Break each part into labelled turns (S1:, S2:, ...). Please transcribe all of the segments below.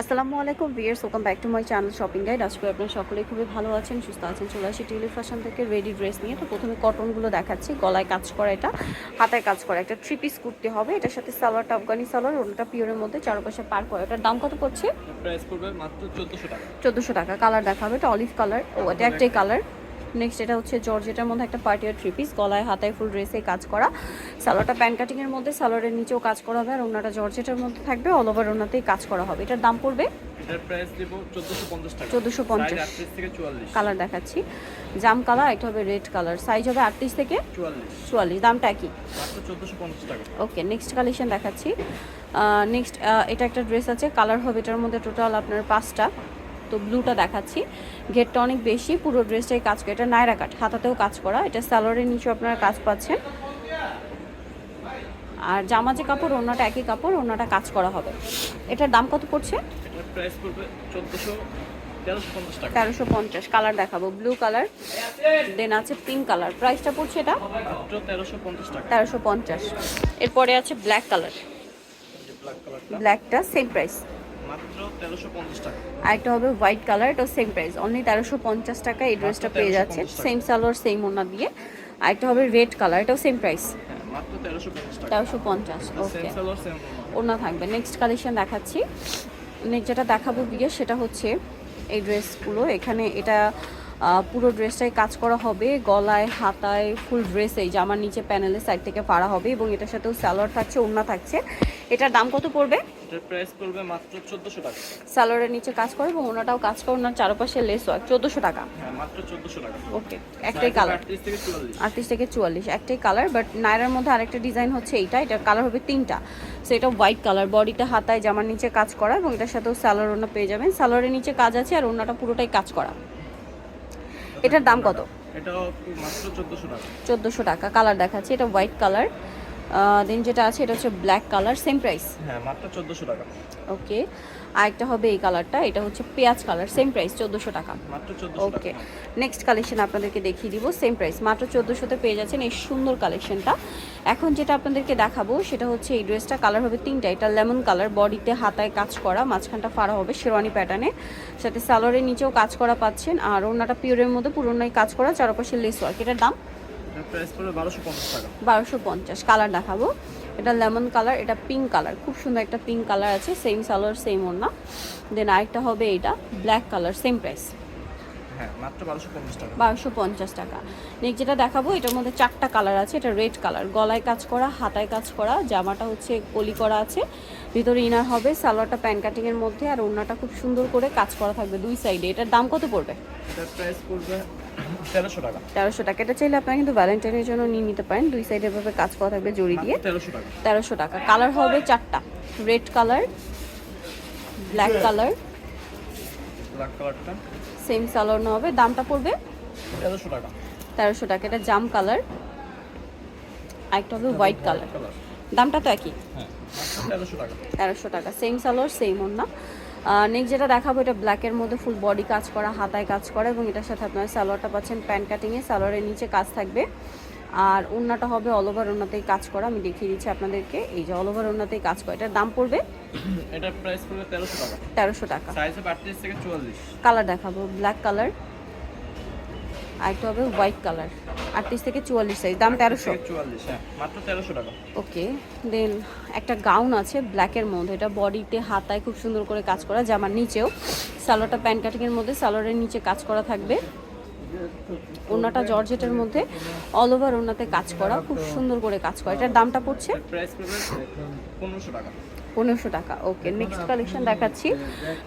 S1: আসসালামু আলাইকুম viewers welcome back to my channel shopping guide আজকে আপনার সকলেই খুবই ভালো আছেন সুস্থ আছেন চলে আসি টিউলি ফ্যাশন থেকে রেডি ড্রেস নিয়ে। তো প্রথমে কটনগুলো দেখাচ্ছি গলায় কাজ করা এটা হাতায় কাজ করা একটা থ্রি পিস কুর্তি হবে এটার সাথে সালোয়ারটা আফগানি সালোয়ার ওটা পিওরের মধ্যে চারপাশে পার করে। এটার দাম কত পড়ছে?
S2: প্রাইস পড়বে মাত্র চোদ্দোশো টাকা।
S1: চোদ্দোশো টাকা কালার দেখাবে এটা অলিভ কালার ও এটা একটাই কালার নেক্সট এটা হচ্ছে জর্জেটার মধ্যে একটা পার্টিয়ার থ্রি পিস গলায় হাতায় ফুল ড্রেসে কাজ করা। সালোয়ারটা প্যান্ট কাটিংয়ের মধ্যে সালোয়ারের নিচেও কাজ করা হবে আর ওনাটা জর্জেটার মধ্যে থাকবে অল ওভার ওনাতেই কাজ করা হবে। এটার দাম পড়বে
S2: চোদ্দশো পঞ্চাশ টাকা।
S1: 1450
S2: Size আটত্রিশ থেকে চুয়াল্লিশ।
S1: কালার দেখাচ্ছি। জাম কালার এটা হবে রেড কালার সাইজ হবে আটত্রিশ থেকে
S2: চুয়াল্লিশ।
S1: দামটা কি ওকে নেক্সট কালেকশন দেখাচ্ছি। নেক্সট এটা একটা ড্রেস আছে। কালার হবে এটার মধ্যে টোটাল আপনার পাঁচটা। তো ব্লুটা দেখাচ্ছি। ঘেরটা অনেক বেশি পুরো ড্রেসটাই কাজ করে। এটা নায়রা কাট হাতাতেও কাজ করা। এটা স্যালোয়ারের নিচে আপনারা কাজ পাচ্ছেন। আর জামা যে কাপড় অন্যটা একই কাপড় অন্যটা কাজ করা হবে। এটার দাম কত পড়ছে?
S2: তেরোশো পঞ্চাশ
S1: কালার দেখাবো। ব্লু কালার দেন আছে পিঙ্ক কালার প্রাইসটা পড়ছে এটা?
S2: তেরোশো পঞ্চাশ
S1: এরপরে আছে ব্ল্যাক কালার ব্ল্যাকটা সেম প্রাইস
S2: টাকা।
S1: আরেকটা হবে হোয়াইট কালার এটাও সেম প্রাইস অনলি তেরোশো পঞ্চাশ টাকা এই ড্রেসটা পেয়ে যাচ্ছে সেম সালোয়ার সেম ওনা দিয়ে। আর একটা হবে রেড কালার এটাও সেম প্রাইস
S2: হ্যাঁ তেরোশো পঞ্চাশ
S1: ওকে ওনা থাকবে। নেক্সট কালেকশন দেখাচ্ছি। নেক্সট যেটা দেখাবো বিয়ে সেটা হচ্ছে এই ড্রেসগুলো এখানে এটা পুরো ড্রেসটাই কাজ করা হবে। গলায় হাতায় ফুল ড্রেস এই জামার নিচে প্যানেলের সাইড থেকে পাড়া হবে এবং এটার সাথেও স্যালোয়ার থাকছে ওড়না থাকছে। এটার দাম কত পড়বে?
S2: এটার প্রাইস পড়বে মাত্র চোদ্দশো টাকা।
S1: সালোয়ারের নিচে কাজ করে এবং ওনাটাও কাজ করে ওনার চারপাশে লেস ওয়ার্ক টাকা।
S2: হ্যাঁ মাত্র চোদ্দশো টাকা।
S1: ওকে একটাই কালার
S2: আটত্রিশ থেকে
S1: একটাই কালার বাট নায়রার মধ্যে আরেকটা ডিজাইন হচ্ছে এইটা এটার কালার হবে তিনটা। সো এটা হোয়াইট কালার বডিতে হাতায় জামার নিচে কাজ করা এবং এটার সাথেও সালোয়ার ওনা পেয়ে যাবেন। সালোয়ারের নিচে কাজ আছে আর ওনাটা পুরোটাই কাজ করা। এটার দাম কত?
S2: এটাও মাত্র 1400 টাকা।
S1: চোদ্দোশো টাকা। কালার দেখাচ্ছি এটা হোয়াইট কালার দেন যেটা আছে এটা হচ্ছে ব্ল্যাক কালার সেম প্রাইস
S2: হ্যাঁ মাত্র চোদ্দশো টাকা।
S1: ওকে আরেকটা হবে এই কালারটা এটা হচ্ছে পেঁয়াজ কালার সেম প্রাইস চোদ্দোশো টাকা।
S2: মাত্র চোদ্দশো
S1: ওকে নেক্সট কালেকশন আপনাদেরকে দেখিয়ে দিব সেম প্রাইস মাত্র চোদ্দোশোতে পেয়ে যাচ্ছেন এই সুন্দর কালেকশনটা এখন যেটা আপনাদেরকে দেখাবো সেটা হচ্ছে এই ড্রেসটা কালার হবে তিনটা এটা লেমন কালার বডিতে হাতায় কাজ করা মাঝখানটা ফাড়া হবে শেরওয়ানি প্যাটার্নে সাথে সালোয়ারের নিচেও কাজ করা পাচ্ছেন আর ওনাটা পিওরের মধ্যে পুরোনাই কাজ করা চারপাশে লেস ওয়ার্ক এটার দাম?
S2: প্রাইস পড়বে বারোশো পঞ্চাশ টাকা।
S1: বারোশো পঞ্চাশ কালার দেখাবো। এটা লেমন কালার এটা পিঙ্ক কালার খুব সুন্দর একটা পিঙ্ক কালার আছে সেম সালোয়ার সেম ওনা দেন আরেকটা হবে এটা ব্ল্যাক কালার সেম প্রাইস
S2: বারোশো পঞ্চাশ টাকা।
S1: বারোশো পঞ্চাশ টাকা। নেক্সট যেটা দেখাবো এটার মধ্যে চারটা কালার আছে এটা রেড কালার গলায় কাজ করা হাতায় কাজ করা জামাটা হচ্ছে কলি করা আছে। ভিতরে ইনার হবে সালোয়ারটা প্যান কাটিংয়ের মধ্যে আর ওড়নাটা খুব সুন্দর করে কাজ করা থাকবে দুই সাইডে এটার দাম কত পড়বে?
S2: প্রাইস পড়বে তেরোশো টাকা।
S1: তেরোশো টাকা। এটা চাইলে আপনারা কিন্তু ভ্যালেন্টাইনের জন্য নিয়ে নিতে পারেন। দুই সাইডে এভাবে কাজ করা থাকবে জড়ি দিয়ে।
S2: তেরোশো টাকা।
S1: তেরোশো টাকা। কালার হবে চারটা। Red colour black colour
S2: black কালারটা
S1: সেম সালোয়ার হবে। দামটা পড়বে
S2: তেরোশো টাকা।
S1: তেরোশো টাকা। এটা জাম কালার আরেকটা হবে হোয়াইট কালার দামটা তো একই।
S2: হ্যাঁ। তেরোশো টাকা।
S1: তেরোশো টাকা। সেম সালোয়ার সেম ওড়না। নেক্সট যেটা দেখাবো এটা ব্ল্যাকের মধ্যে ফুল বডি কাজ করা হাতায় কাজ করা এবং এটার সাথে আপনারা স্যালোয়ারটা পাচ্ছেন প্যান্ট কাটিংয়ে স্যালোয়ারের নিচে কাজ থাকবে। আর ওড়নাটা হবে অল ওভার ওড়নাতেই কাজ করা। আমি দেখিয়ে দিচ্ছি আপনাদেরকে। এই যে অল ওভার ওড়নাতেই কাজ করা। এটার দাম পড়বে
S2: এটা প্রাইস পড়বে 1300 টাকা।
S1: 1300 টাকা।
S2: সাইজ হবে আটত্রিশ থেকে চুয়াল্লিশ।
S1: কালার দেখাবো ব্ল্যাক কালার আরেকটা হবে হোয়াইট কালার আটত্রিশ থেকে চুয়াল্লিশ সাইজ দাম তেরোশো।
S2: চুয়াল্লিশ হ্যাঁ মাত্র তেরোশো টাকা।
S1: ওকে দেন একটা গাউন আছে ব্ল্যাকের মধ্যে। এটা বডিতে হাতায় খুব সুন্দর করে কাজ করা জামার নিচেও। সালোয়ারটা প্যান্ট কাটিংয়ের মধ্যে সালোয়ারের নিচে কাজ করা থাকবে। ওনাটা জর্জেটের মধ্যে অল ওভার ওনাতে কাজ করা খুব সুন্দর করে কাজ করা। এটার দামটা পড়ছে?
S2: পনেরোশো টাকা।
S1: পনেরোশো টাকা ওকে নেক্সট কালেকশন দেখাচ্ছি।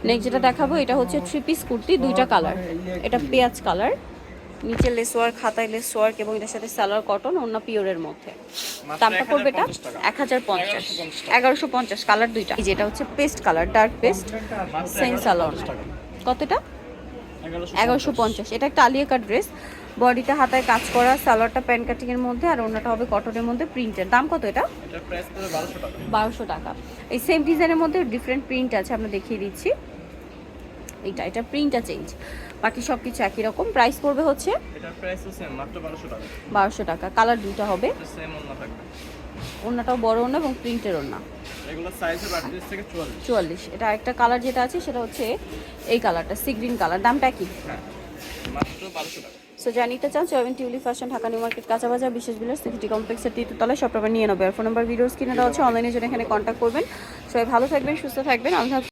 S1: নেক্সট যেটা দেখাবো এটা হচ্ছে থ্রি পিস কুর্তি দুইটা কালার এটা পেঁয়াজ কালার নিচে লেস ওয়ার্ক হাতায় লেস ওয়ার্ক এবং এটার সাথে সালোয়ার কটন অন্য পিওরের মধ্যে। দামটা পড়বে এটা
S2: 1050
S1: এক হাজার পঞ্চাশ।
S2: 1150
S1: এগারোশো পঞ্চাশ কালার দুইটা। এই যেটা হচ্ছে paste colour dark paste same
S2: 1150
S1: salwar. কতটা?
S2: এগারোশো
S1: পঞ্চাশ। এটা একটা আলিয়া কাট ড্রেস। বডিটা হাতায় কাজ করা সালোয়ারটা প্যান্ট কাটিং এর মধ্যে আর অন্যটা হবে কটনের মধ্যে প্রিন্টের। দাম কত এটা?
S2: বারোশো টাকা।
S1: এই সেম ডিজাইনের মধ্যে ডিফারেন্ট প্রিন্ট আছে আমরা দেখিয়ে দিচ্ছি। এইটা এটা প্রিন্টটা চেঞ্জ বাকি সব কিছু একই রকম। প্রাইস পড়বে হচ্ছে
S2: এটার প্রাইস সেম মাত্র বারোশো টাকা।
S1: কালার দুইটা হবে।
S2: সেম অন্য থাকবে।
S1: বড় ওড়না এবং প্রিন্টের ওড়না।
S2: এগুলো সাইজ হবে আটত্রিশ থেকে চুয়াল্লিশ।
S1: এটা একটা কালার যেটা আছে সেটা হচ্ছে এই কালারটা সি গ্রিন কালার দামটা কি?
S2: হ্যাঁ মাত্র বারোশো টাকা।
S1: সো জানিতে চান চয়েন Tuli fashion Dhaka new market কাঁচা বাজার বিশেষ বিলাস সিটি কমপ্লেক্সের তৃতীয়তলায় সব নিয়ে নেবে। আর ফোন নাম্বার ভিডিওস কিনে দেওয়া হচ্ছে অনলাইনে জন্য এখানে কন্ট্যাক্ট করবেন। সবাই ভালো থাকবেন সুস্থ থাকবেন। হাফেজ।